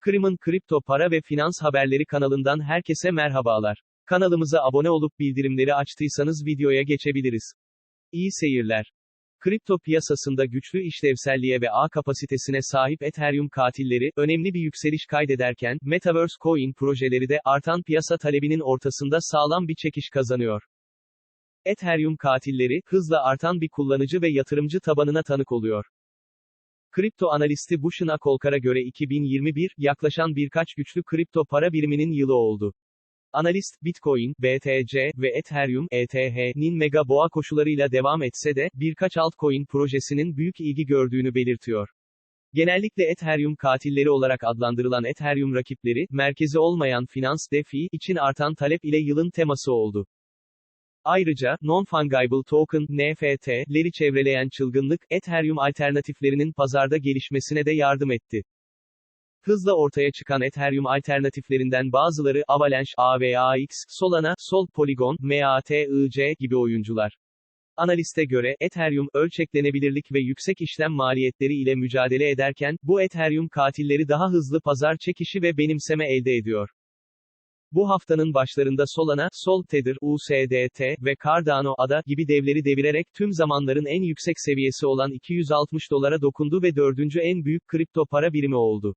Kırım'ın kripto para ve finans haberleri kanalından herkese merhabalar. Kanalımıza abone olup bildirimleri açtıysanız videoya geçebiliriz. İyi seyirler. Kripto piyasasında güçlü işlevselliğe ve ağ kapasitesine sahip Ethereum katilleri, önemli bir yükseliş kaydederken, Metaverse Coin projeleri de, artan piyasa talebinin ortasında sağlam bir çekiş kazanıyor. Ethereum katilleri, hızla artan bir kullanıcı ve yatırımcı tabanına tanık oluyor. Kripto analisti Bushin Akolkar'a göre 2021, yaklaşan birkaç güçlü kripto para biriminin yılı oldu. Analist, Bitcoin, BTC ve Ethereum, ETH'nin mega boğa koşularıyla devam etse de, birkaç altcoin projesinin büyük ilgi gördüğünü belirtiyor. Genellikle Ethereum katilleri olarak adlandırılan Ethereum rakipleri, merkezi olmayan finans DeFi için artan talep ile yılın teması oldu. Ayrıca, Non-Fungible Token, NFT'leri çevreleyen çılgınlık, Ethereum alternatiflerinin pazarda gelişmesine de yardım etti. Hızla ortaya çıkan Ethereum alternatiflerinden bazıları Avalanche, AVAX, Solana, Sol, Polygon, MATIC gibi oyuncular. Analiste göre, Ethereum, ölçeklenebilirlik ve yüksek işlem maliyetleri ile mücadele ederken, bu Ethereum katilleri daha hızlı pazar çekişi ve benimseme elde ediyor. Bu haftanın başlarında Solana, Sol Tether, USDT ve Cardano ADA gibi devleri devirerek tüm zamanların en yüksek seviyesi olan 260 dolara dokundu ve dördüncü en büyük kripto para birimi oldu.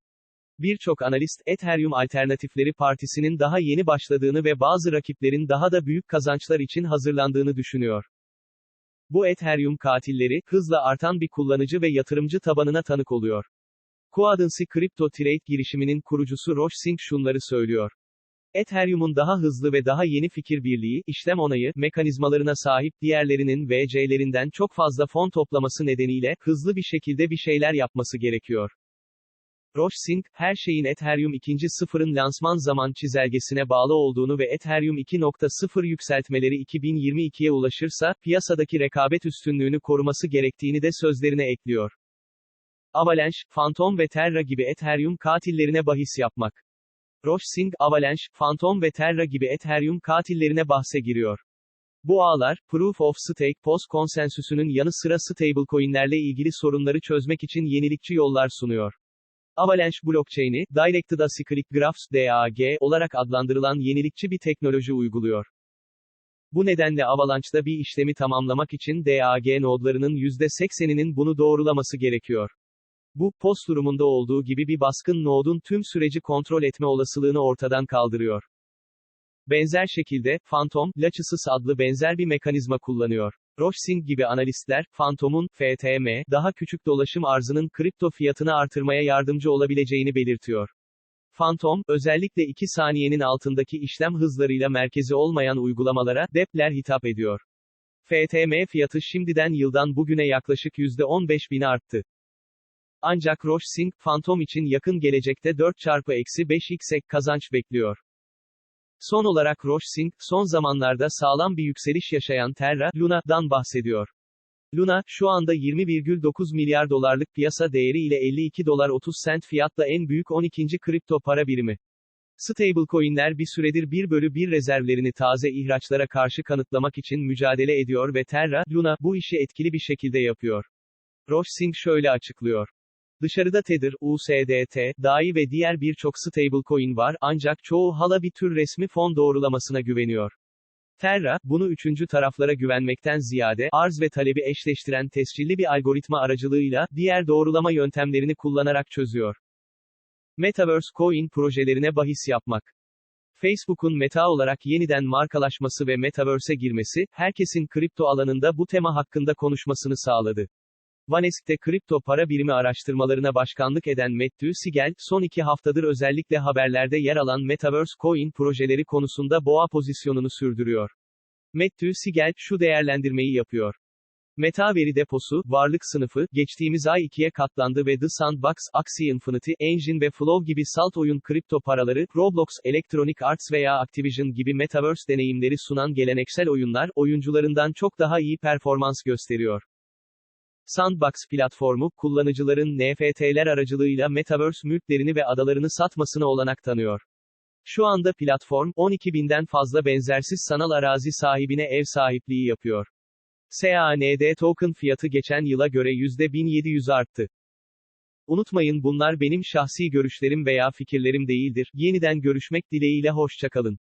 Birçok analist, Ethereum Alternatifleri Partisi'nin daha yeni başladığını ve bazı rakiplerin daha da büyük kazançlar için hazırlandığını düşünüyor. Bu Ethereum katilleri, hızla artan bir kullanıcı ve yatırımcı tabanına tanık oluyor. Quadency Crypto Trade girişiminin kurucusu Rosh Singh şunları söylüyor. Ethereum'un daha hızlı ve daha yeni fikir birliği, işlem onayı, mekanizmalarına sahip diğerlerinin VC'lerinden çok fazla fon toplaması nedeniyle, hızlı bir şekilde bir şeyler yapması gerekiyor. Rosh Singh, her şeyin Ethereum 2.0'ın lansman zaman çizelgesine bağlı olduğunu ve Ethereum 2.0 yükseltmeleri 2022'ye ulaşırsa, piyasadaki rekabet üstünlüğünü koruması gerektiğini de sözlerine ekliyor. Avalanche, Phantom ve Terra gibi Ethereum katillerine bahis yapmak. Singh, Avalanche, Phantom ve Terra gibi Ethereum katillerine bahse giriyor. Bu ağlar, Proof of Stake POS konsensüsünün yanı sıra stablecoin'lerle ilgili sorunları çözmek için yenilikçi yollar sunuyor. Avalanche blockchain'i, Directed Acyclic Graphs DAG olarak adlandırılan yenilikçi bir teknoloji uyguluyor. Bu nedenle Avalanche'da bir işlemi tamamlamak için DAG nodlarının %80'inin bunu doğrulaması gerekiyor. Bu, POS durumunda olduğu gibi bir baskın nodun tüm süreci kontrol etme olasılığını ortadan kaldırıyor. Benzer şekilde, Phantom, Lachesis adlı benzer bir mekanizma kullanıyor. Rosh Singh gibi analistler, Phantom'un, FTM, daha küçük dolaşım arzının kripto fiyatını artırmaya yardımcı olabileceğini belirtiyor. Phantom, özellikle 2 saniyenin altındaki işlem hızlarıyla merkezi olmayan uygulamalara, DEP'ler hitap ediyor. FTM fiyatı şimdiden yıldan bugüne yaklaşık %15 bin arttı. Ancak Roche Singh, Phantom için yakın gelecekte 4 çarpı eksi 5x ek kazanç bekliyor. Son olarak Roche Singh, son zamanlarda sağlam bir yükseliş yaşayan Terra, Luna'dan bahsediyor. Luna, şu anda 20,9 milyar dolarlık piyasa değeri ile 52 dolar 30 sent fiyatla en büyük 12. kripto para birimi. Stablecoin'ler bir süredir 1 bölü 1 rezervlerini taze ihraçlara karşı kanıtlamak için mücadele ediyor ve Terra, Luna, bu işi etkili bir şekilde yapıyor. Roche Singh şöyle açıklıyor. Dışarıda Tether, USDT, DAI ve diğer birçok stablecoin var ancak çoğu hala bir tür resmi fon doğrulamasına güveniyor. Terra, bunu üçüncü taraflara güvenmekten ziyade, arz ve talebi eşleştiren tescilli bir algoritma aracılığıyla, diğer doğrulama yöntemlerini kullanarak çözüyor. Metaverse Coin projelerine bahis yapmak. Facebook'un Meta olarak yeniden markalaşması ve Metaverse'e girmesi, herkesin kripto alanında bu tema hakkında konuşmasını sağladı. Vanesk'te kripto para birimi araştırmalarına başkanlık eden Matthew Siegel, son iki haftadır özellikle haberlerde yer alan Metaverse Coin projeleri konusunda boğa pozisyonunu sürdürüyor. Matthew Siegel, şu değerlendirmeyi yapıyor. Meta veri deposu, varlık sınıfı, geçtiğimiz ay ikiye katlandı ve The Sandbox, Axie Infinity, Engine ve Flow gibi salt oyun kripto paraları, Roblox, Electronic Arts veya Activision gibi Metaverse deneyimleri sunan geleneksel oyunlar, oyuncularından çok daha iyi performans gösteriyor. Sandbox platformu, kullanıcıların NFT'ler aracılığıyla Metaverse mülklerini ve adalarını satmasına olanak tanıyor. Şu anda platform, 12 binden fazla benzersiz sanal arazi sahibine ev sahipliği yapıyor. SAND token fiyatı geçen yıla göre %1700 arttı. Unutmayın bunlar benim şahsi görüşlerim veya fikirlerim değildir. Yeniden görüşmek dileğiyle hoşçakalın.